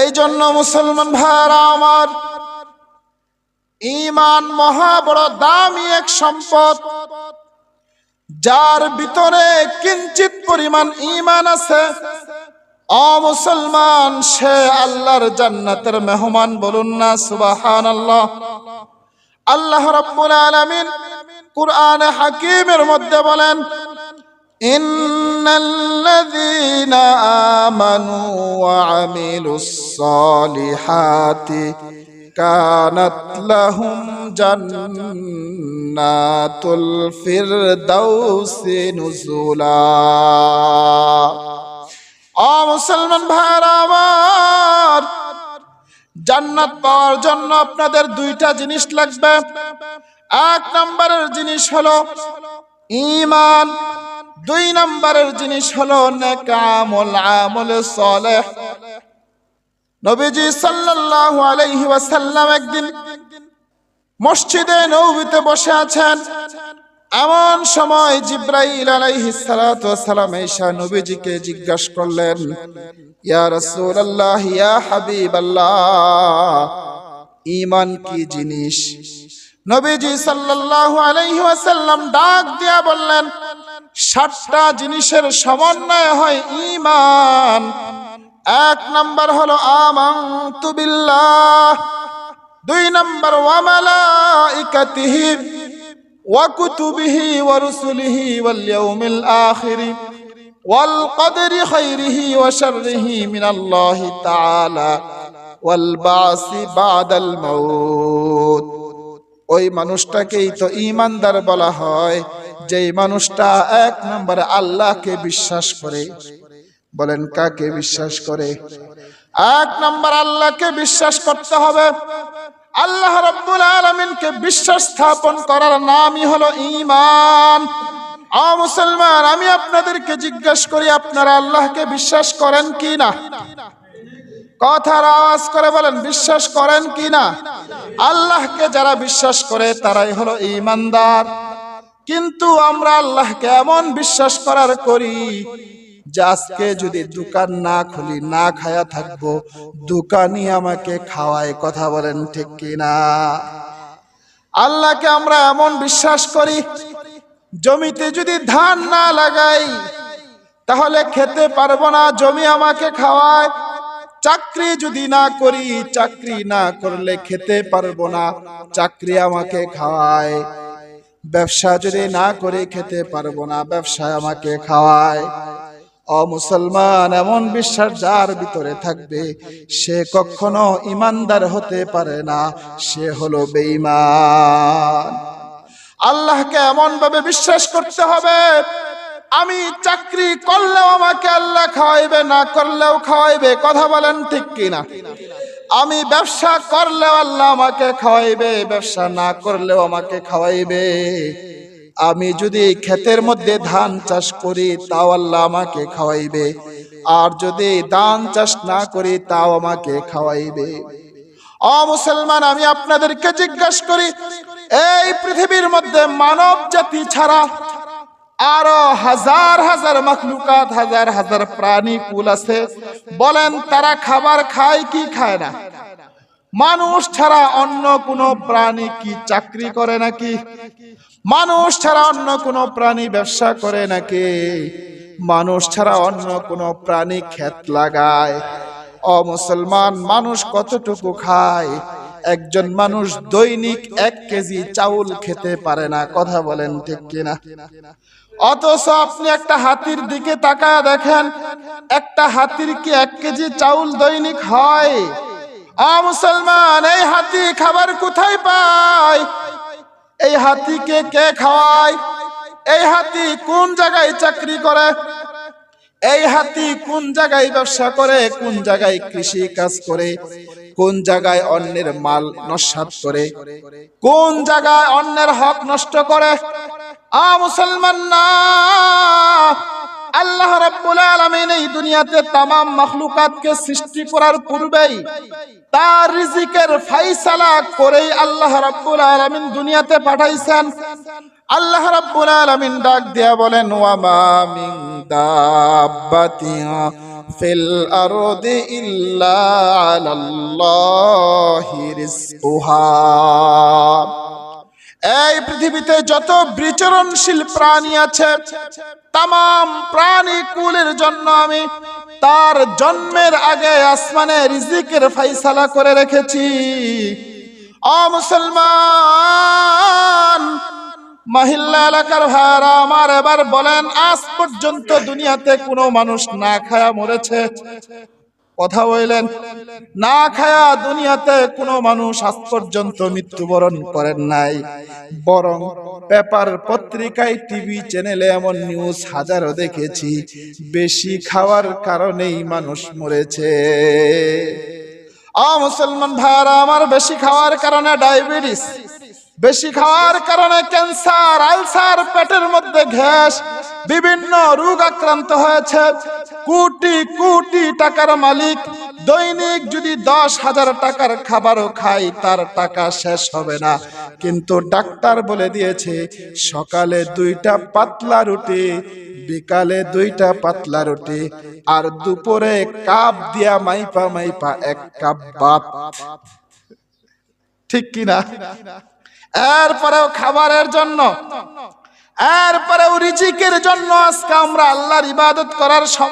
এই জন্য মুসলমান ভাইরা আমার ইমান মহা বড় দামি এক সম্পদ, যার ভিতরে কিঞ্চিত পরিমাণ ইমান আছে। অমুসলমান সে আল্লাহর জান্নাতের মেহমান বলুন না সুবাহান আল্লাহ আল্লাহ রব্বুল আলামিন কুরআনে হাকিমের মধ্যে বলেন إن الذين آمنوا وعملوا الصالحات كانت لهم جنات الفردوس نزلا ও মুসলমান ভাইরা আমার জান্নাত পাওয়ার জন্য আপনাদের দুইটা জিনিস লাগবে এক নম্বরের জিনিস হলো ঈমান দুই নম্বরের জিনিস হলো আমল আমল নবীজি আলাইহি ওয়াসাল্লাম একদিন মসজিদে নবীতে বসে আছেন। এমন সময় জিব্রাইল আলাইহিস সালাতু ওয়াসালাম ঈসা নবীজিকে জিজ্ঞাসা করলেন, ইয়া রাসূলুল্লাহ, ইয়া হাবিবাল্লাহ, ঈমান কি জিনিস? নবীজি সাল্লাল্লাহু আলাইহি ওয়াসাল্লাম ডাক দিয়া বললেন সাতটা জিনিসের সমন্বয় হয় ইমান এক নাম্বার হলো আমানতু বিল্লাহ। দুই নাম্বার ওয়া মালাইকাতিহি ওয়া কুতুবিহি ওয়া রুসুলিহি ওয়াল ইয়াউমিল আখির। ওয়াল কদরি খাইরিহি ওয়া শাররিহি মিনাল্লাহি তাআলা ওয়াল বাসি বাদাল মাউত। ওই মানুষটাকেই তো ইমানদার বলা হয়। যেই মানুষটা এক নম্বরে আল্লাহকে বিশ্বাস করে, বলেন কাকে বিশ্বাস করে? এক নম্বর আল্লাহকে বিশ্বাস করতে হবে। আল্লাহ রব্বুল আলমিনকে বিশ্বাস স্থাপন করার নামই হলো ঈমান। আ মুসলমান, আমি আপনাদেরকে জিজ্ঞাসা করি, আপনারা আল্লাহকে বিশ্বাস করেন কি না কথার আওয়াজ করে বলেন, বিশ্বাস করেন কি না আল্লাহকে যারা বিশ্বাস করে, তারাই হলো ঈমানদার। কিন্তু আমরা আল্লাহকে এমন বিশ্বাস করার করি আজকে যদি দোকান না খুলি, না খায়া থাকব, দোকানই আমাকে খাওয়ায়, কথা বলেন ঠিক কিনা? আল্লাহকে আমরা এমন বিশ্বাস করি, জমিতে যদি ধান না লাগাই, তাহলে খেতে পারব না, জমি আমাকে খাওয়ায়। চাকরি যদি না করি, চাকরি না করলে খেতে পারব না, চাকরি আমাকে খাওয়ায়। ব্যবসা যদি না করে খেতে পারব না ব্যবসা আমাকে খাওয়ায়। অমুসলমান এমন বিশ্বাস যার ভিতরে থাকবে, সে কখনো ইমানদার হতে পারে না, সে হলো বেঈমান। আল্লাহকে এমন ভাবে বিশ্বাস করতে হবে, আমি চাকরি করলেও আমাকে আল্লাহ খাওয়াইবে, না করলেও খাওয়াইবে, কথা বলেন ঠিক কিনা? আমি ব্যবসা করলেও আল্লাহ আমাকে খাওয়াইবে, ব্যবসা না করলেও আমাকে খাওয়াইবে। আমি যদি ক্ষেতের মধ্যে ধান চাষ করি, তাও আল্লাহ আমাকে খাওয়াইবে। আর যদি ধান চাষ না করি, তাও আমাকে খাওয়াইবে। অ মুসলমান, আমি আপনাদেরকে জিজ্ঞাসা করি, এই পৃথিবীর মধ্যে মানব জাতি ছাড়া আরও হাজার হাজার মখলুকাত, হাজার হাজার প্রাণী কুল আছে। বলেন, তারা খাবার খায় কি খায় না? মানুষ ছাড়া অন্য কোনো প্রাণী কি চাকরি করে নাকি? মানুষ ছাড়া অন্য কোনো প্রাণী ব্যবসা করে নাকি? মানুষ ছাড়া অন্য কোনো প্রাণী ক্ষেত লাগায়। অ মুসলমান, মানুষ কতটুকু খায়? একজন মানুষ দৈনিক এক কেজি চাউল খেতে পারে না, কথা বলেন ঠিক কিনা? অথচ আপনি একটা হাতির দিকে তাকায় দেখেন, একটা হাতির কি এক কেজি চাউল দৈনিক হয়? মুসলমান, এই হাতি খাবার কোথায় পায়? এই হাতিকে কে খাওয়ায়? এই হাতি কোন জায়গায় চাকরি করে? এই হাতি কোন জায়গায় ব্যবসা করে? কোন জায়গায় কৃষি কাজ করে? কোন জায়গায় অন্যের মাল নস্বাত করে? কোন জায়গায় অন্যের হক নষ্ট করে? আ মুসলমান না আল্লাহ রাব্বুল আলামিন এই দুনিয়াতে তামাম মাখলুকাতকে সৃষ্টি করার পূর্বেই তার রিজিকের ফাইসালা করেই আল্লাহ রাব্বুল আলামিন দুনিয়াতে পাঠাইছেন। আল্লাহ রাব্বুল আলামিন ডাক দিয়া বলেন, ওয়া মা মিন দাব্বাতিন ফিল আরদি ইল্লা আলাল্লাহি রিজকুহা। এই পৃথিবীতে যত বিচরণশীল প্রাণী আছে তাম প্রাণী কুলের জন্য আমি তার জন্মের আগে আসমানে রিজিকের ফাইসালা করে রেখেছি। অ মুসলমান, মহিলা এলাকার ভাইয়ারা আমার এবার বলেন, আজ পর্যন্ত দুনিয়াতে কোনো মানুষ না খায়া মরেছে। কথা বললেন, না খায়া দুনিয়াতে কোনো মানুষ আজ পর্যন্ত মৃত্যুবরণ করেন নাই। বরং পেপার পত্রিকায়, টিভি চ্যানেলে এমন নিউজ হাজারো দেখেছি। বেশি খাওয়ার কারণেই মানুষ মরেছে। আ মুসলমান ভাইয়ারা, আমার বেশি খাওয়ার কারণে ডায়াবেটিস, বেশি খাওয়ার কারণে ক্যান্সার, আলসার, পেটের মধ্যে গ্যাস বিভিন্ন রোগ আক্রান্ত হয়েছে। কোটি কোটি টাকার মালিক, দৈনিক যদি দশ হাজার টাকার খাবারও খাই তার টাকা শেষ হবে না। কিন্তু ডাক্তার বলে দিয়েছে, সকালে দুইটা পাতলা রুটি, বিকালে দুইটা পাতলা রুটি, আর দুপুরে কাপ দিয়া মাইপা মাইপা এক কাপ বাত ঠিক কিনা? এরপরেও খাবারের জন্য এরপরেও রিজিকের জন্য আজকে আমরা আল্লাহর ইবাদত করার